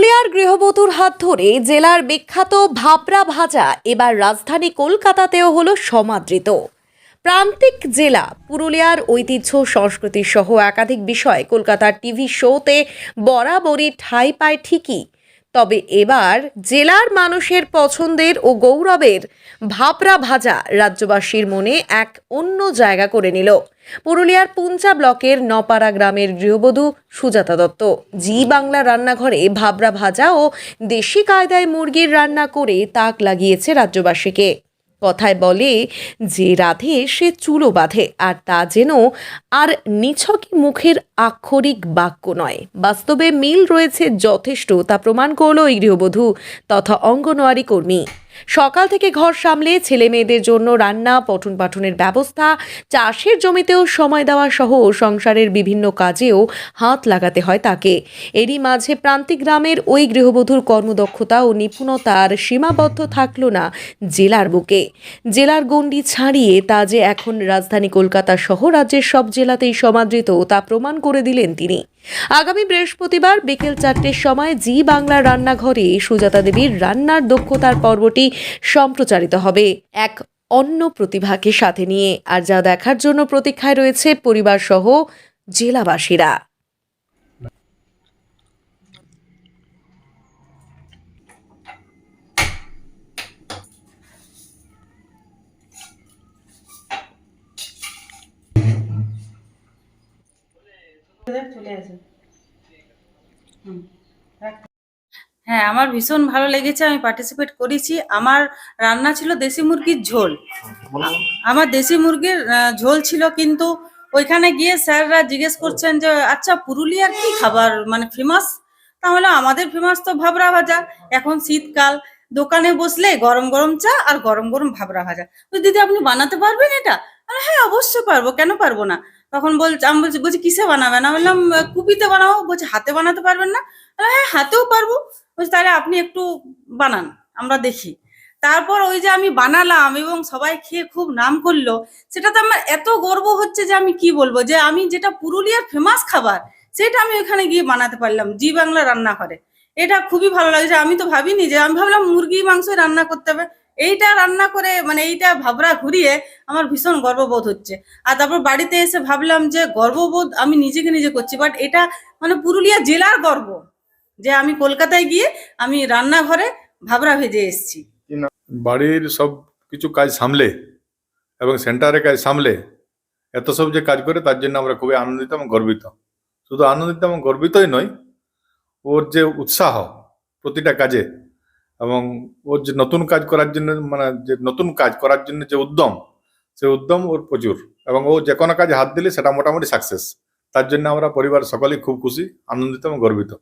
পুরুলিয়ার গৃহবধূর হাত ধরে জেলার বিখ্যাত ভাপরা ভাজা এবার রাজধানী কলকাতাতেও হলো সমাদৃত। প্রান্তিক জেলা পুরুলিয়ার ঐতিহ্য, সংস্কৃতি সহ একাধিক বিষয় কলকাতার টিভি শোতে বরাবরই ঠাঁই পায় ঠিকই। তবে এবার জেলার মানুষের পছন্দের ও গৌরবের ভাপরা ভাজা রাজ্যবাসীর মনে এক অন্য জায়গা করে নিল। পুরুলিয়ার পুঞ্চা ব্লকের নপাড়া গ্রামের গৃহবধূ সুজাতা দত্ত। জি বাংলা রান্নাঘরে ভাবরা ভাজা ও দেশি কায়দায় মুরগির রান্না করে তাক লাগিয়েছে রাজ্যবাসীকে। কথায় বলে, যে রাধে সে চুলো বাঁধে, আর তা যেন আর নিছকই মুখের আক্ষরিক বাক্য নয়। বাস্তবে মিল রয়েছে যথেষ্ট, তা প্রমাণ করল এই গৃহবধূ, তথা অঙ্গনওয়াড়ি কর্মী। সকাল থেকে ঘর সামলে ছেলে মেয়েদের জন্য রান্না পঠন পাঠনের ব্যবস্থা, চাষের জমিতেও সময় দেওয়া সহ সংসারের বিভিন্ন কাজেও হাত লাগাতে হয় তাকে। এরই মাঝে প্রান্তিক গ্রামের ওই গৃহবধূর কর্মদক্ষতা ও নিপুণতার সীমাবদ্ধ থাকল না জেলার বুকে। জেলার গণ্ডি ছাড়িয়ে তা যে এখন রাজধানী কলকাতা সহ রাজ্যের সব জেলাতেই সমাদৃত তা প্রমাণ করে দিলেন তিনি। আগামী বৃহস্পতিবার বিকেল চারটের সময় জি বাংলা রান্নাঘরে সুজাতা দেবীর রান্নার দক্ষতার পর্বটি সম্প্রচারিত হবে এক অন্য প্রতিভাকে সাথে নিয়ে। আর যা দেখার জন্য প্রতীক্ষায় রয়েছে পরিবার সহ জেলাবাসীরা। চলে আসে হ্যাঁ আমার ভীষণ ভালো লেগেছে, আমি পার্টিসিপেট করেছি। আমার রান্না ছিল দেশি মুরগির ঝোল। আমার দেশি মুরগির ঝোল ছিল কিন্তু ওইখানে গিয়ে স্যাররা জিজ্ঞেস করছেন যে আচ্ছা পুরুলিয়ার কি খাবার? মানে ফেমাস তাহলে আমাদের ফেমাস তো ভাবরা ভাজা। এখন শীতকাল, দোকানে বসলে গরম গরম চা আর গরম গরম ভাবরা ভাজা। দিদি, আপনি বানাতে পারবেন এটা? হ্যাঁ অবশ্যই পারব। কেন পারব না? তখন বলছে, আমি বলছি বলছি, কিসে বানাবেন? আমি বললাম, কুপিতে বানাবো। বলছে, হাতে বানাতে পারবেন না? হ্যাঁ হাতেও পারব। বলছি, তাহলে আপনি একটু বানান, আমরা দেখি। তারপর ওই যে আমি বানালাম এবং সবাই খেয়ে খুব নাম করল সেটাতে আমার এত গর্ব হচ্ছে যে আমি কি বলব? যে আমি যেটা পুরুলিয়ার ফেমাস খাবার, সেটা আমি ওখানে গিয়ে বানাতে পারলাম, জি বাংলা রান্না করে এটা খুবই ভালো লাগছে আমি তো ভাবিনি যে, আমি ভাবলাম মুরগি মাংস রান্না করতে হবে। এইটা রান্না করে মানে এইটা ভাবরা ঘুরিয়ে আমার ভীষণ গর্ববোধ হচ্ছে। আর তারপর বাড়িতে এসে ভাবলাম যে, গর্ববোধ আমি নিজেকে নিজে করছি বাট এটা মানে পুরুলিয়া জেলার গর্ব। যে আমি কলকাতায় গিয়ে আমি রান্নাঘরে ভাবরা ভেজে এসেছি। বাড়ির সব কিছু কাজ সামলে এবং সেন্টারে কাজ সামলে, এত সব যে কাজ করে তার জন্য আমরা খুবই আনন্দিত এবং গর্বিত। শুধু আনন্দিত এবং গর্বিতই নয়, ওর যে উৎসাহ প্রতিটা কাজে এবং ওর যে নতুন কাজ করার জন্য মানে যে নতুন কাজ করার জন্য যে উদ্যম, সে উদ্যম ওর প্রচুর এবং ও যে কোনো কাজে হাত দিলে সেটা মোটামুটি সাকসেস তার জন্য আমরা পরিবার সকলেই খুব খুশি, আনন্দিত এবং গর্বিত।